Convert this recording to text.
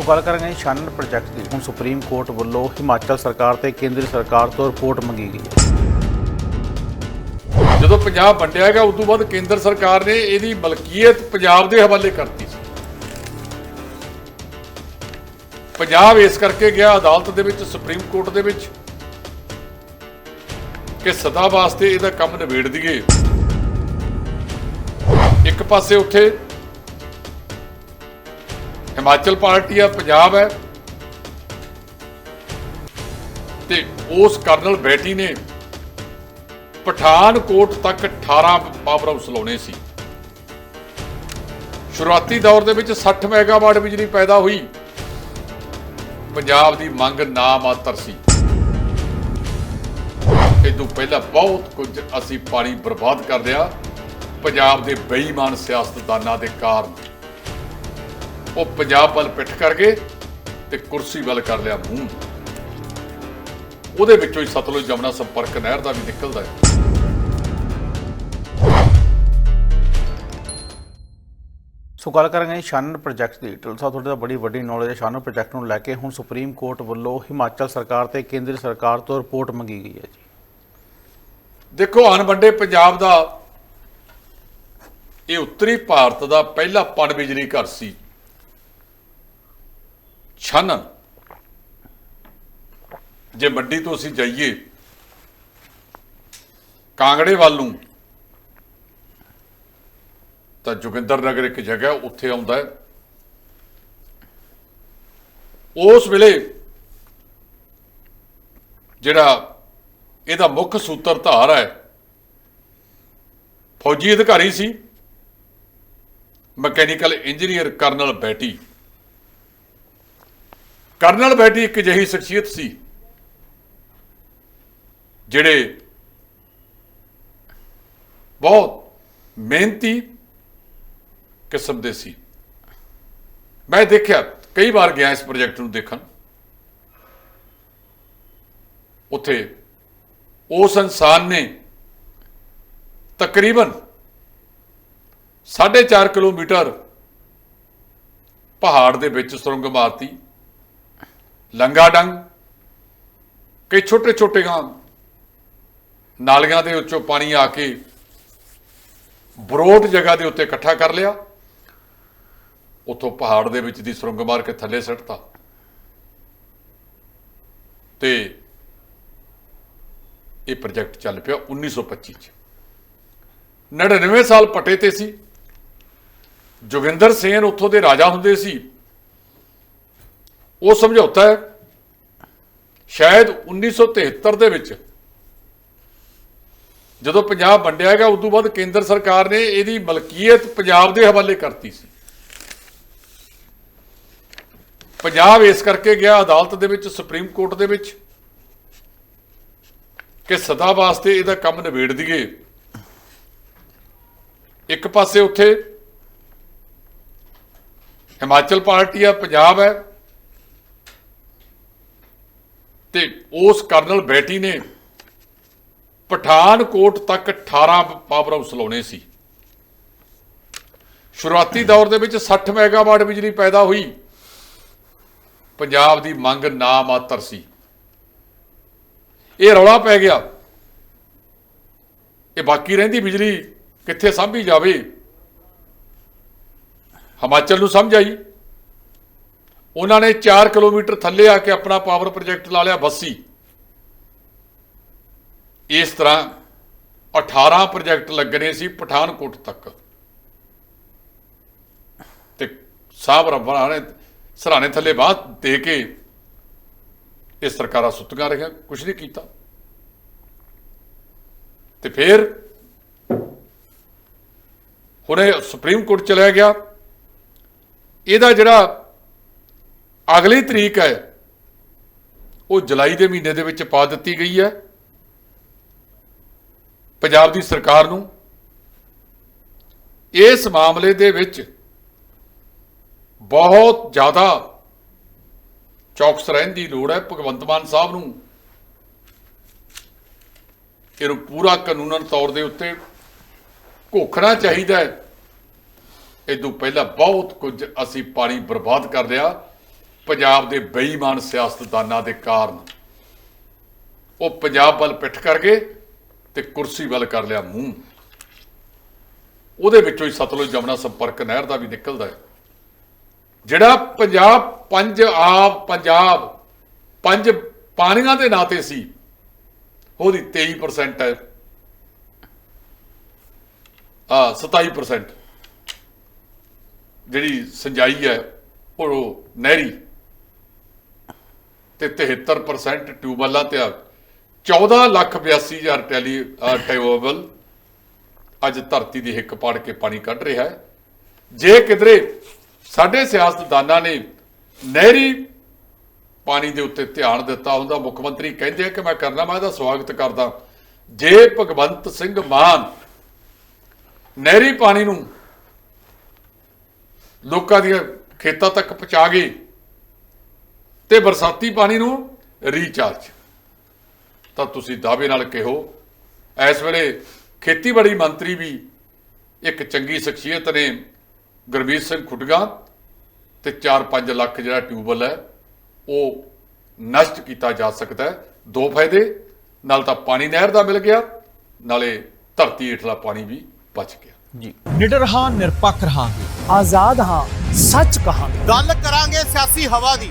ਸੋ ਗੱਲ ਕਰਾਂਗੇ ਛਾਨਣ ਪ੍ਰੋਜੈਕਟ ਦੀ। ਹੁਣ ਸੁਪਰੀਮ ਕੋਰਟ ਵੱਲੋਂ ਹਿਮਾਚਲ ਸਰਕਾਰ ਤੇ ਕੇਂਦਰ ਸਰਕਾਰ ਤੋਂ ਰਿਪੋਰਟ ਮੰਗੀ ਗਈ ਹੈ। ਜਦੋਂ ਪੰਜਾਬ ਵੰਡਿਆ ਗਿਆ ਉਸ ਤੋਂ ਬਾਅਦ ਕੇਂਦਰ ਸਰਕਾਰ ਨੇ ਇਹਦੀ ਮਲਕੀਅਤ ਪੰਜਾਬ ਦੇ ਹਵਾਲੇ ਕਰਤੀ ਸੀ। ਪੰਜਾਬ ਇਸ ਕਰਕੇ ਗਿਆ, ਅਦਾਲਤ ਦੇ ਵਿੱਚ, ਸੁਪਰੀਮ ਕੋਰਟ ਦੇ ਵਿੱਚ, ਕਿ ਸਦਾ ਵਾਸਤੇ ਇਹਦਾ ਕੰਮ ਨਿਬੇੜ ਦਈਏ। ਇੱਕ ਪਾਸੇ ਉੱਥੇ ਹਿਮਾਚਲ ਪਾਰਟੀ ਆ, ਪੰਜਾਬ ਹੈ। ਤੇ ਉਸ ਕਰਨਲ ਬੈਟੀ ਨੇ ਪਠਾਨਕੋਟ ਤੱਕ 18 ਪਾਵਰ ਹਾਊਸ ਲਾਉਣੇ ਸੀ। ਸ਼ੁਰੂਆਤੀ ਦੌਰ ਦੇ ਵਿੱਚ 60 ਮੈਗਾਵਾਟ ਬਿਜਲੀ ਪੈਦਾ ਹੋਈ। ਪੰਜਾਬ ਦੀ ਮੰਗ ਨਾ ਮਾਤਰ ਸੀ। ਇਹ ਤੋਂ ਪਹਿਲਾਂ ਬਹੁਤ ਕੁਝ ਅਸੀਂ ਪਾਣੀ ਬਰਬਾਦ ਕਰ ਲਿਆ। ਪੰਜਾਬ ਦੇ ਬੇਈਮਾਨ ਸਿਆਸਤਦਾਨਾਂ ਦੇ ਕਾਰਨ। ਉਹ ਪੰਜਾਬ ਵੱਲ ਪਿੱਠ ਕਰ ਗਏ ਤੇ ਕੁਰਸੀ ਵੱਲ ਕਰ ਲਿਆ ਮੂੰਹ। ਉਹਦੇ ਵਿੱਚੋਂ ਹੀ ਸਤਲੁਜ ਜਮਨਾ ਸੰਪਰਕ ਨਹਿਰ ਦਾ ਵੀ ਨਿਕਲਦਾ ਹੈ। ਸੋ ਗੱਲ ਕਰਾਂਗੇ ਛਾਨਣ ਪ੍ਰੋਜੈਕਟ ਦੀ। ਟਲਸਾ ਤੁਹਾਡੇ ਦਾ ਬੜੀ ਵੱਡੀ ਨੌਲੇਜ ਹੈ। ਛਾਨਣ ਪ੍ਰੋਜੈਕਟ ਨੂੰ ਲੈ ਕੇ ਹੁਣ ਸੁਪਰੀਮ ਕੋਰਟ ਵੱਲੋਂ ਹਿਮਾਚਲ ਸਰਕਾਰ ਤੇ ਕੇਂਦਰ ਸਰਕਾਰ ਤੋਂ ਰਿਪੋਰਟ ਮੰਗੀ ਗਈ ਹੈ ਜੀ। ਦੇਖੋ ਅਣਵੰਡੇ ਪੰਜਾਬ ਦਾ ਇਹ ਉੱਤਰੀ ਭਾਰਤ ਦਾ ਪਹਿਲਾ ਪਣ ਬਿਜਲੀ ਘਰ ਸੀ। ਛਾਨਣ। ਜੇ ਮੰਡੀ ਤੋਂ ਅਸੀਂ ਜਾਈਏ, ਕਾਂਗੜੇ ਵੱਲ ਨੂੰ, ਤਾਂ ਜੋਗਿੰਦਰ ਨਗਰ ਇੱਕ ਜਗ੍ਹਾ ਉੱਥੇ ਆਉਂਦਾ ਹੈ। ਉਸ ਵੇਲੇ ਜਿਹੜਾ ਇਹਦਾ ਮੁੱਖ ਸੂਤਰਧਾਰ ਹੈ, ਫੌਜੀ ਅਧਿਕਾਰੀ ਸੀ, ਮਕੈਨੀਕਲ ਇੰਜੀਨੀਅਰ ਕਰਨਲ ਬੈਟੀ। ਕਰਨਲ ਬੈਠੀ ਇੱਕ ਅਜਿਹੀ ਸ਼ਖਸੀਅਤ ਸੀ, ਜਿਹੜੇ ਬਹੁਤ ਮਿਹਨਤੀ ਕਿਸਮ ਦੇ ਸੀ। ਮੈਂ ਦੇਖਿਆ, ਕਈ ਵਾਰ ਗਿਆ ਇਸ ਪ੍ਰੋਜੈਕਟ ਨੂੰ ਦੇਖਣ। ਉੱਥੇ ਉਸ ਇਨਸਾਨ ਨੇ ਤਕਰੀਬਨ 4.5 ਕਿਲੋਮੀਟਰ ਪਹਾੜ ਦੇ ਵਿੱਚ ਸੁਰੰਗ ਮਾਰਤੀ। ਲੰਗਾ ਡੰਗ ਕਈ ਛੋਟੇ ਛੋਟੇ ਗਾਂ ਨਾਲੀਆਂ ਦੇ ਉੱਚੋਂ ਪਾਣੀ ਆ ਕੇ ਬਰੋਟ ਜਗ੍ਹਾ ਦੇ ਉੱਤੇ ਇਕੱਠਾ ਕਰ ਲਿਆ। ਉੱਥੋਂ ਪਹਾੜ ਦੇ ਵਿੱਚ ਦੀ ਸੁਰੰਗ ਮਾਰ ਕੇ ਥੱਲੇ ਸੱਟਤਾ। ਤੇ ਇਹ ਪ੍ਰੋਜੈਕਟ ਚੱਲ ਪਿਆ 1925 ਚ। 99 ਸਾਲ ਪਟੇ ਤੇ ਸੀ। ਜੋਗਿੰਦਰ ਸੇਨ ਉੱਥੋਂ ਦੇ ਰਾਜਾ ਹੁੰਦੇ ਸੀ। ਉਹ ਸਮਝੌਤਾ ਹੈ। ਸ਼ਾਇਦ 1973 ਦੇ ਵਿੱਚ ਜਦੋਂ ਪੰਜਾਬ ਵੰਡਿਆ ਗਿਆ ਉਸ ਤੋਂ ਬਾਅਦ ਕੇਂਦਰ ਸਰਕਾਰ ਨੇ ਇਹਦੀ ਮਲਕੀਅਤ ਪੰਜਾਬ ਦੇ ਹਵਾਲੇ ਕਰਤੀ ਸੀ। ਪੰਜਾਬ ਇਸ ਕਰਕੇ ਗਿਆ ਅਦਾਲਤ ਦੇ ਵਿੱਚ, ਸੁਪਰੀਮ ਕੋਰਟ ਦੇ ਵਿੱਚ, ਕਿ ਸਦਾ ਵਾਸਤੇ ਇਹਦਾ ਕੰਮ ਨਿਬੇੜ ਦਈਏ। ਇੱਕ ਪਾਸੇ ਉੱਥੇ ਹਿਮਾਚਲ ਪਾਰਟੀ ਆ, ਪੰਜਾਬ ਹੈ। ਤੇ ਉਸ ਕਰਨਲ ਬੈਟੀ ਨੇ ਪਠਾਨਕੋਟ ਤੱਕ 18 ਪਾਵਰ ਹਾਊਸ ਲਾਉਣੇ ਸੀ। ਸ਼ੁਰੂਆਤੀ ਦੌਰ ਦੇ ਵਿੱਚ 60 ਮੈਗਾਵਾਟ ਬਿਜਲੀ ਪੈਦਾ ਹੋਈ। ਪੰਜਾਬ ਦੀ ਮੰਗ ਨਾ ਮਾਤਰ ਸੀ। ਇਹ ਰੌਲਾ ਪੈ ਗਿਆ। ਇਹ ਬਾਕੀ ਰਹਿੰਦੀ ਬਿਜਲੀ ਕਿੱਥੇ ਸਾਂਭੀ ਜਾਵੇ? ਹਿਮਾਚਲ ਨੂੰ ਸਮਝ ਆਈ। ਉਹਨਾਂ ਨੇ 4 ਕਿਲੋਮੀਟਰ ਥੱਲੇ ਆ ਕੇ ਆਪਣਾ ਪਾਵਰ ਪ੍ਰੋਜੈਕਟ ਲਾ ਲਿਆ ਬੱਸੀ। ਇਸ ਤਰ੍ਹਾਂ 18 ਪ੍ਰੋਜੈਕਟ ਲੱਗਣੇ ਸੀ ਪਠਾਨਕੋਟ ਤੱਕ। ਤੇ ਸਾਹਿਬ ਰੱਬਾਂ ਨੇ ਸਰਾਣੇ ਥੱਲੇ ਬਾਹ ਦੇ ਕੇ ਇਹ ਸਰਕਾਰਾਂ ਸੁੱਤੀਆਂ ਰਹੀਆਂ ਕੁਝ ਨਹੀਂ ਕੀਤਾ। ਤੇ ਫਿਰ ਹੁਣੇ ਸੁਪਰੀਮ ਕੋਰਟ ਚਲਿਆ ਗਿਆ। ਇਹਦਾ ਜਿਹੜਾ ਅਗਲੀ ਤਰੀਕ ਹੈ, ਉਹ ਜੁਲਾਈ ਦੇ ਮਹੀਨੇ ਦੇ ਵਿੱਚ ਪਾ ਦਿੱਤੀ ਗਈ ਹੈ। ਪੰਜਾਬ ਦੀ ਸਰਕਾਰ ਨੂੰ ਇਸ ਮਾਮਲੇ ਦੇ ਵਿੱਚ ਬਹੁਤ ਜ਼ਿਆਦਾ ਚੌਕਸ ਰਹਿਣ ਦੀ ਲੋੜ ਹੈ। ਭਗਵੰਤ ਮਾਨ ਸਾਹਿਬ ਨੂੰ ਇਹਨੂੰ ਪੂਰਾ ਕਾਨੂੰਨਨ ਤੌਰ ਦੇ ਉੱਤੇ ਘੋਖਣਾ ਚਾਹੀਦਾ ਹੈ। ਇਦੋਂ ਪਹਿਲਾਂ ਬਹੁਤ ਕੁਝ ਅਸੀਂ ਪਾਣੀ ਬਰਬਾਦ ਕਰ ਲਿਆ। ਪੰਜਾਬ ਦੇ ਬੇਈਮਾਨ ਸਿਆਸਤਦਾਨਾਂ ਦੇ ਕਾਰਨ ਉਹ ਪੰਜਾਬ ਵੱਲ ਪਿੱਠ ਕਰ ਗਏ ਤੇ ਕੁਰਸੀ ਵੱਲ ਕਰ ਲਿਆ ਮੂੰਹ। ਉਹਦੇ ਵਿੱਚੋਂ ਹੀ ਸਤਲੁਜ ਜਮਨਾ ਸੰਪਰਕ ਨਹਿਰ ਦਾ ਵੀ ਨਿਕਲਦਾ ਹੈ। ਜਿਹੜਾ ਪੰਜਾਬ ਪੰਜ ਆਬ, ਪੰਜਾਬ ਪੰਜ ਪਾਣੀਆਂ ਦੇ ਨਾਂ 'ਤੇ ਸੀ, ਉਹਦੀ 23% ਹੈ। ਆ 27% ਜਿਹੜੀ ਸਿੰਜਾਈ ਹੈ, ਉਹ ਨਹਿਰੀ। ਤੇ 73% ਟਿਊਬਵੈੱਲਾਂ ਤੇ ਆ। 14 ਲੱਖ 82 ਹਜ਼ਾਰ ਟੈਲੀ ਟਿਊਬਵੈੱਲ ਅੱਜ ਧਰਤੀ ਦੀ ਹਿੱਕ ਪਾੜ ਕੇ ਪਾਣੀ ਕੱਢ ਰਿਹਾ ਹੈ। ਜੇ ਕਿਧਰੇ ਸਾਡੇ ਸਿਆਸਤਦਾਨਾਂ ਨੇ ਨਹਿਰੀ ਪਾਣੀ ਦੇ ਉੱਤੇ ਧਿਆਨ ਦਿੱਤਾ ਹੁੰਦਾ, ਮੁੱਖ ਮੰਤਰੀ ਕਹਿੰਦੇ ਆ ਕਿ ਮੈਂ ਕਰਨਾ, ਮੈਂ ਇਹਦਾ ਸਵਾਗਤ ਕਰਦਾ। ਜੇ ਭਗਵੰਤ ਸਿੰਘ ਮਾਨ ਨਹਿਰੀ ਪਾਣੀ ਨੂੰ ਲੋਕਾਂ ਦੀਆਂ ਖੇਤਾਂ ਤੱਕ ਪਹੁੰਚਾ ਗਏ ਤੇ ਬਰਸਾਤੀ ਪਾਣੀ ਨੂੰ ਰੀਚਾਰਜ ਤਾਂ ਤੁਸੀਂ ਦਾਅਵੇ ਨਾਲ ਕਹੋ ਇਸ ਵੇਲੇ ਖੇਤੀਬਾੜੀ ਮੰਤਰੀ ਵੀ ਇੱਕ ਚੰਗੀ ਸ਼ਖਸੀਅਤ ਨੇ ਗੁਰਮੀਤ ਸਿੰਘ ਖੁੱਡਗਾ ਤੇ 4-5 ਲੱਖ ਜਿਹੜਾ ਟਿਊਬਲ ਹੈ ਉਹ ਨਸ਼ਟ ਕੀਤਾ ਜਾ ਸਕਦਾ ਹੈ। ਦੋ ਫਾਇਦੇ ਨਾਲ ਤਾਂ ਪਾਣੀ ਨਹਿਰ ਦਾ ਮਿਲ ਗਿਆ ਨਾਲੇ ਧਰਤੀ ਹੇਠਲਾ ਪਾਣੀ ਵੀ ਬਚ ਗਿਆ। ਜੀ। ਨਿਡਰ ਹਾਂ ਨਿਰਪੱਖ ਰਹਾਂਗੇ। ਆਜ਼ਾਦ ਹਾਂ ਸੱਚ ਕਹਾਂਗੇ। ਗੱਲ ਕਰਾਂਗੇ ਸਿਆਸੀ ਹਵਾ ਦੀ।